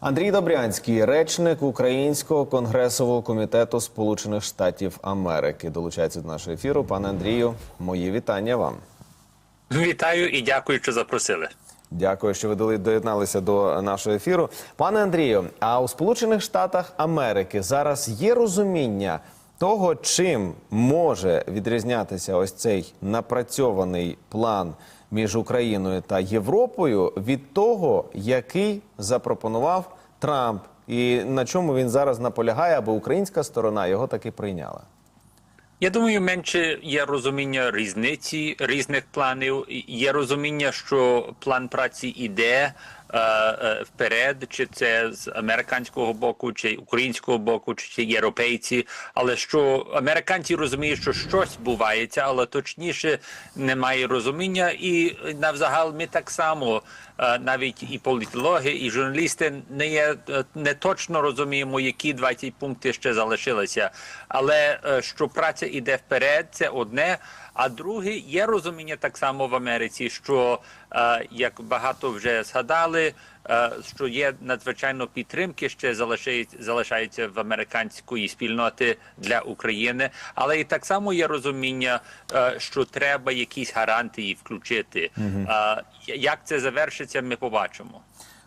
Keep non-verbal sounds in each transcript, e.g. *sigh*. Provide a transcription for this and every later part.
Андрій Добрянський, речник Українського конгресового комітету Сполучених Штатів Америки, долучається до нашого ефіру. Пане Андрію, мої вітання вам. Вітаю і дякую, що запросили. Дякую, що ви доєдналися до нашого ефіру. Пане Андрію, а у Сполучених Штатах Америки зараз є розуміння того, чим може відрізнятися ось цей напрацьований план між Україною та Європою від того, який запропонував Трамп, і на чому він зараз наполягає, аби українська сторона його таки прийняла. Я думаю, менше є розуміння різниці різних планів. Є розуміння, що план праці іде вперед, чи це з американського боку, чи українського боку, чи, чи європейці. Але що американці розуміють, що щось бувається, але точніше немає розуміння, і навзагал ми так само. Е, Навіть і політологи, і журналісти не є е, не точно розуміємо, які 20 пункти ще залишилися. Але е, що праця йде вперед, це одне. А друге, є розуміння так само в Америці, що як багато вже згадали, що є надзвичайно підтримки, ще залишається, в американської спільноти для України, але і так само є розуміння, що треба якісь гарантії включити. Е, як це завершиться, ми побачимо.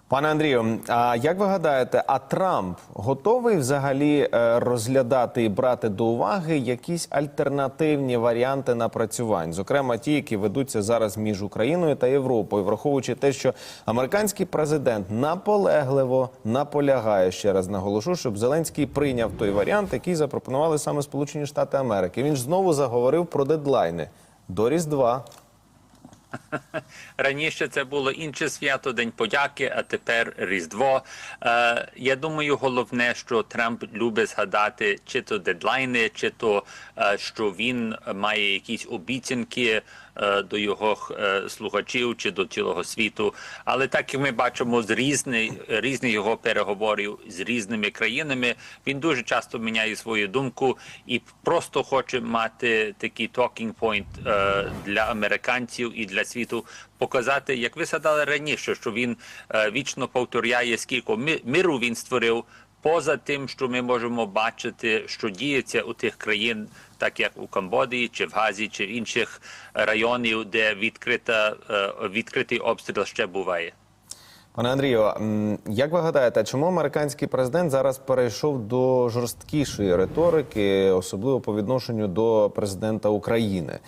Пане Андрію, а як ви гадаєте, а Трамп готовий взагалі е, розглядати і брати до уваги якісь альтернативні варіанти напрацювань, зокрема ті, які ведуться зараз між Україною та Європою, враховуючи те, що американський президент наполегливо наполягає ще раз наголошу, щоб Зеленський прийняв той варіант, який запропонували саме Сполучені Штати Америки. Він ж знову заговорив про дедлайни до Різдва. Раніше це було інше свято, День подяки, а тепер Різдво. Е, я думаю, головне, що Трамп любить згадати чи то дедлайни, чи то е, що він має якісь обіцянки е, до його е, слухачів чи до цілого світу. Але так як ми бачимо з різних різних його переговорів з різними країнами, він дуже часто міняє свою думку і просто хоче мати такий talking point е, для американців і для світу. Показати, як ви згадали раніше, що він е, вічно повторяє, скільки ми- миру він створив. Поза тим, що ми можемо бачити, що діється у тих країн, так як у Камбодії, чи в Газі, чи в інших районів, де відкрита е, відкритий обстріл ще буває. Пане Андрію, як ви гадаєте, чому американський президент зараз перейшов до жорсткішої риторики, особливо по відношенню до президента України?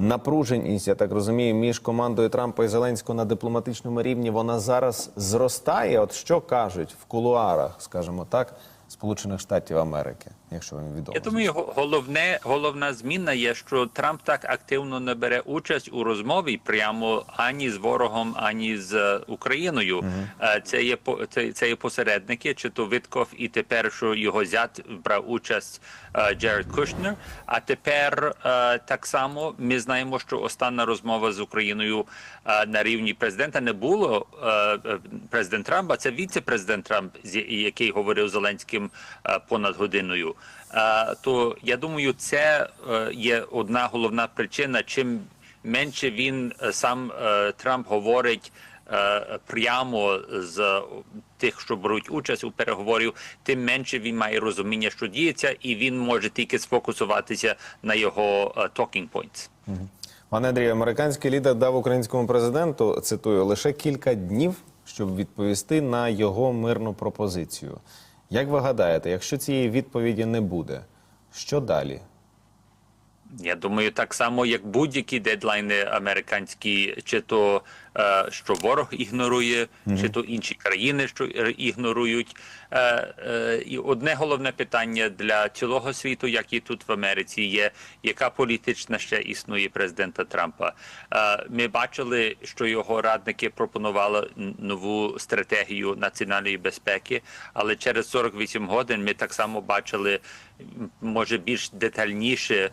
Напруженість, я так розумію, між командою Трампа і Зеленського на дипломатичному рівні вона зараз зростає. От що кажуть в кулуарах, скажімо так, Сполучених Штатів Америки, якщо вам відомо. Я думаю, головне головна зміна є, що Трамп так активно не бере участь у розмові прямо ані з ворогом, ані з е, Україною. Е, Це є це, це є посередники, чи то Витков, і тепер що його зять брав участь е, Джеред Кушнер. А тепер так само ми знаємо, що остання розмова з Україною на рівні президента не було президент Трампа, це віце-президент Трамп, який говорив Зеленським е, понад годиною. Е, То я думаю, це е, є одна головна причина. Чим менше він сам Трамп говорить прямо з тих, що беруть участь у переговорів, тим менше він має розуміння, що діється, і він може тільки сфокусуватися на його talking points. Пане Андрію, американський лідер дав українському президенту цитую лише кілька днів, щоб відповісти на його мирну пропозицію. Як ви гадаєте, якщо цієї відповіді не буде, що далі? Я думаю, так само, як будь-які дедлайни американські, чи то е, що ворог ігнорує, чи то інші країни, що ігнорують. Е, е, і одне головне питання для цілого світу, як і тут в Америці, є яка політична ще існує президента Трампа. Е, ми бачили, що його радники пропонували нову стратегію національної безпеки, але через 48 годин ми так само бачили, може більш детальніше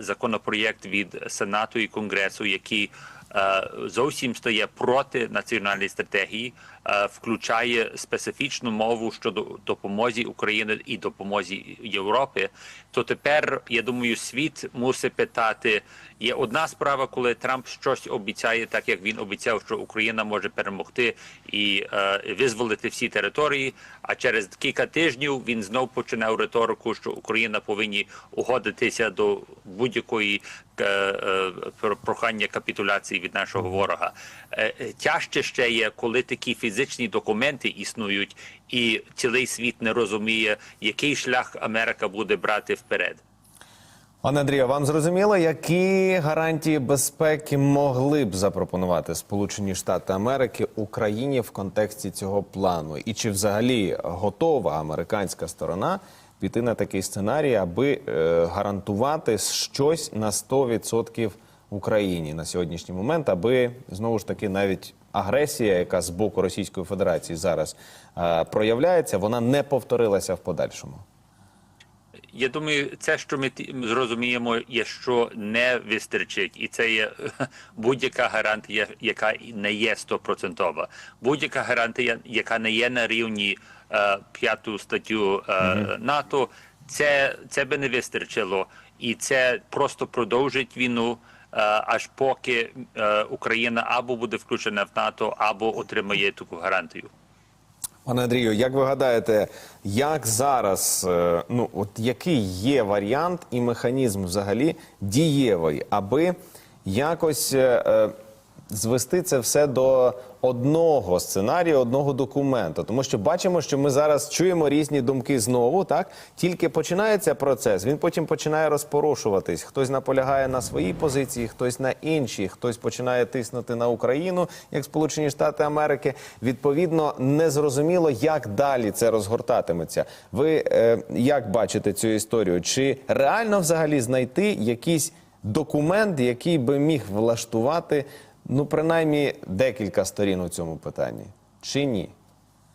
законопроєкт від Сенату і Конгресу, який е, зовсім стає проти національної стратегії, е, включає специфічну мову щодо допомозі України і допомозі Європи, то тепер я думаю, світ мусить питати. Є одна справа, коли Трамп щось обіцяє, так як він обіцяв, що Україна може перемогти і е, визволити всі території. А через кілька тижнів він знов починав риторику, що Україна повинні угодитися до будь-якої е, е, прохання капітуляції від нашого ворога. Е, е, Тяжче ще є, коли такі фізичні документи існують, і цілий світ не розуміє, який шлях Америка буде брати вперед. Пане Андрію, вам зрозуміло, які гарантії безпеки могли б запропонувати Сполучені Штати Америки Україні в контексті цього плану? І чи взагалі готова американська сторона піти на такий сценарій, аби е, гарантувати щось на 100% Україні на сьогоднішній момент, аби знову ж таки навіть агресія, яка з боку Російської Федерації зараз е, проявляється, вона не повторилася в подальшому? Я думаю, це, що ми зрозуміємо, є що не вистачить, і це є *laughs* будь-яка гарантія, яка не є стопроцентова. Будь-яка гарантія, яка не є на рівні е, п'яту статтю е, НАТО, це, це би не вистачило, і це просто продовжить війну. е, Аж поки е, Україна або буде включена в НАТО, або отримає таку гарантію. Пане Андрію, як ви гадаєте, як зараз, е, ну от який є варіант і механізм взагалі дієвий, аби якось е, е, звести це все до одного сценарію, одного документу? Тому що бачимо, що ми зараз чуємо різні думки знову, так тільки починається процес, він потім починає розпорошуватись. Хтось наполягає на своїй позиції, хтось на іншій, хтось починає тиснути на Україну, як Сполучені Штати Америки. Відповідно, незрозуміло, як далі це розгортатиметься. Ви е, як бачите цю історію? Чи реально взагалі знайти якийсь документ, який би міг влаштувати ну принаймні декілька сторін у цьому питанні? Чи ні?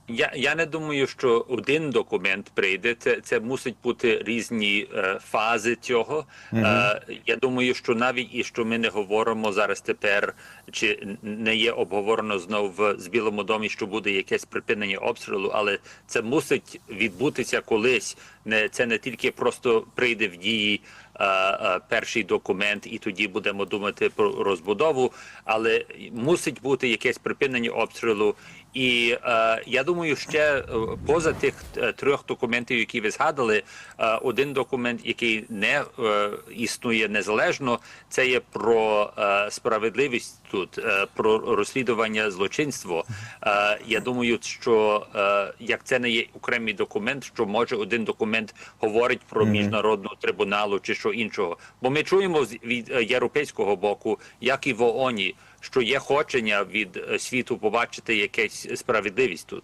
Я, я не думаю, що один документ прийде. Це, це мусить бути різні е, фази цього. Е, я думаю, що навіть і що ми не говоримо зараз тепер, чи не є обговорено знов в з Білому домі, що буде якесь припинення обстрілу, але це мусить відбутися колись. Не це не тільки просто прийде в дії. е, е, Перший документ, і тоді будемо думати про розбудову, але мусить бути якесь припинення обстрілу, і е, я думаю, ще поза тих трьох документів, які ви згадали, е, один документ, який не е, існує незалежно, це є про е, справедливість тут, е, про розслідування злочинство. Е, я думаю, що е, як це не є окремий документ, що може один документ говорить про міжнародну трибуналу чи що іншого. Бо ми чуємо від е, європейського боку, як і в ООНі, що є хочення від е, світу побачити якась справедливість тут.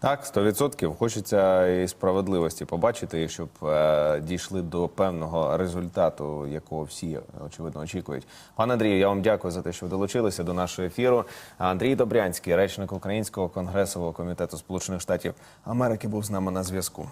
Так, 100%. Хочеться і справедливості побачити, і щоб е, дійшли до певного результату, якого всі очевидно очікують. Пане Андрію, я вам дякую за те, що ви долучилися до нашого ефіру. Андрій Добрянський, речник Українського конгресового комітету Сполучених Штатів Америки, був з нами на зв'язку.